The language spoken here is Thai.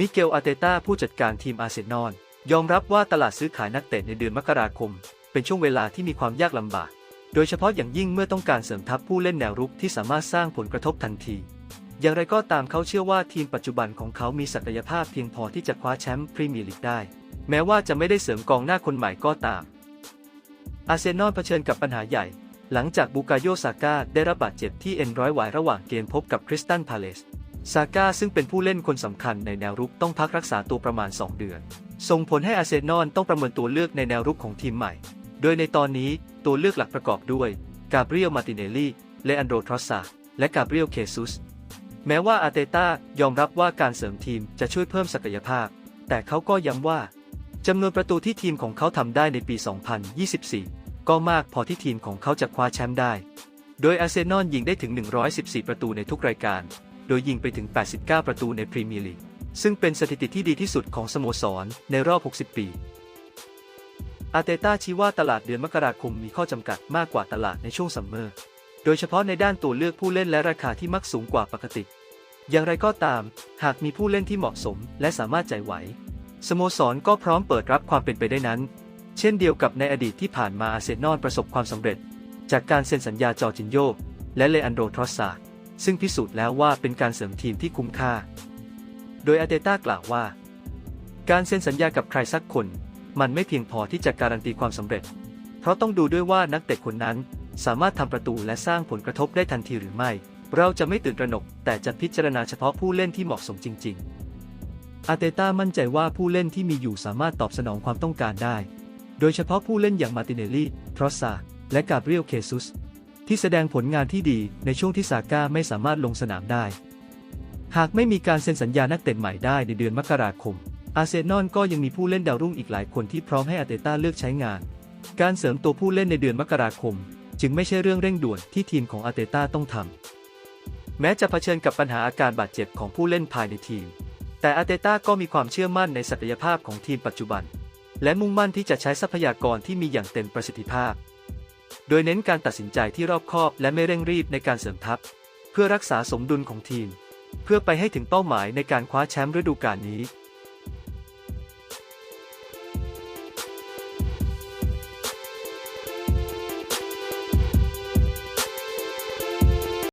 มิเกล อาเตต้าผู้จัดการทีมอาร์เซนอลยอมรับว่าตลาดซื้อขายนักเตะในเดือนมกราคม เป็นช่วงเวลาที่มีความยากลำบาก โดยเฉพาะอย่างยิ่งเมื่อต้องการเสริมทัพผู้เล่นแนวรุกที่สามารถสร้างผลกระทบทันที อย่างไรก็ตามเขาเชื่อว่าทีมปัจจุบันของเขามีศักยภาพเพียงพอที่จะคว้าแชมป์พรีเมียร์ลีกได้ แม้ว่าจะไม่ได้เสริมกองหน้าคนใหม่ก็ตาม อาร์เซนอลเผชิญกับปัญหาใหญ่ หลังจากบูกาโยซาก้าได้รับบาดเจ็บที่เอ็นร้อยหวายระหว่างเกมพบกับคริสตันพาเลส ซาก้าซึ่งเป็นผู้เล่นคนสำคัญในแนวรุกต้องพักรักษาตัวประมาณ 2 เดือน ส่งผลให้อาเซนอลต้องประเมินตัวเลือกในแนวรุกของทีมใหม่ โดยในตอนนี้ตัวเลือกหลักประกอบด้วยกาเบรียลมาติเนลลี่เลอันโดทรอสซาและกาเบรียลเคซุสแม้ว่าอาเตต้ายอมรับว่าการเสริมทีมจะช่วยเพิ่มศักยภาพ แต่เขาก็ย้ำว่าจำนวนประตูที่ทีมของเขาทำได้ในปี 2024 ก็มากพอที่ทีมของเขาจะคว้าแชมป์ได้ โดยอาร์เซนอลยิงได้ถึง 114 ประตูในทุกรายการ โดยยิงไปถึง 89 ประตูในพรีเมียร์ลีก ซึ่งเป็นสถิติที่ดีที่สุดของสโมสรในรอบ 60 ปี อาเตต้าชี้ว่าตลาดเดือนมกราคมมีข้อจำกัดมากกว่าตลาดในช่วงซัมเมอร์ โดยเฉพาะในด้านตัวเลือกผู้เล่นและราคาที่มักสูงกว่าปกติ อย่างไรก็ตาม หากมีผู้เล่นที่เหมาะสมและสามารถจ่ายไหว สโมสรก็พร้อมเปิดรับความเป็นไปได้นั้น เช่นเดียวกับในอดีตที่ผ่านมาอาเซนอลประสบความสำเร็จ จากการเซ็นสัญญาจอร์จินโยและเลอันโดทรอสซาร์ด ซึ่งพิสูจน์แล้วว่าเป็นการเสริมทีมที่คุ้มค่า โดยอาเตต้ากล่าวว่า การเซ็นสัญญากับใครสักคน มันไม่เพียงพอที่จะการันตีความสำเร็จ เพราะต้องดูด้วยว่านักเตะคนนั้นสามารถทำประตูและสร้างผลกระทบได้ทันทีหรือไม่ เราจะไม่ตื่นตระหนก แต่จะพิจารณาเฉพาะผู้เล่นที่เหมาะสมจริง ๆ อาเตต้ามั่นใจว่าผู้เล่นที่มีอยู่สามารถตอบสนองความต้องการได้ โดยเฉพาะผู้เล่นอย่างมาติเนลลี่ทรอสซาและกาเบรียลเคซุส ที่แสดงผลงานที่ดีในช่วงที่ซาก้าไม่สามารถลงสนามได้ หากไม่มีการเซ็นสัญญานักเตะใหม่ได้ในเดือนมกราคม อาร์เซนอลก็ยังมีผู้เล่นดาวรุ่งอีกหลายคนที่พร้อมให้อาร์เตต้าเลือกใช้งาน การเสริมตัวผู้เล่นในเดือนมกราคม จึงไม่ใช่เรื่องเร่งด่วนที่ทีมของอาร์เตต้าต้องทำแม้จะเผชิญกับปัญหาอาการบาดเจ็บของผู้เล่นภายในทีม แต่อาร์เตต้าก็มีความเชื่อมั่นในศักยภาพของทีมปัจจุบัน และมุ่งมั่นที่จะใช้ทรัพยากรที่มีอย่างเต็มประสิทธิภาพ โดยเน้นการตัดสินใจที่รอบคอบและไม่เร่งรีบในการเสริมทัพ เพื่อรักษาสมดุลของทีม เพื่อไปให้ถึงเป้าหมายในการคว้าแชมป์ฤดูกาลนี้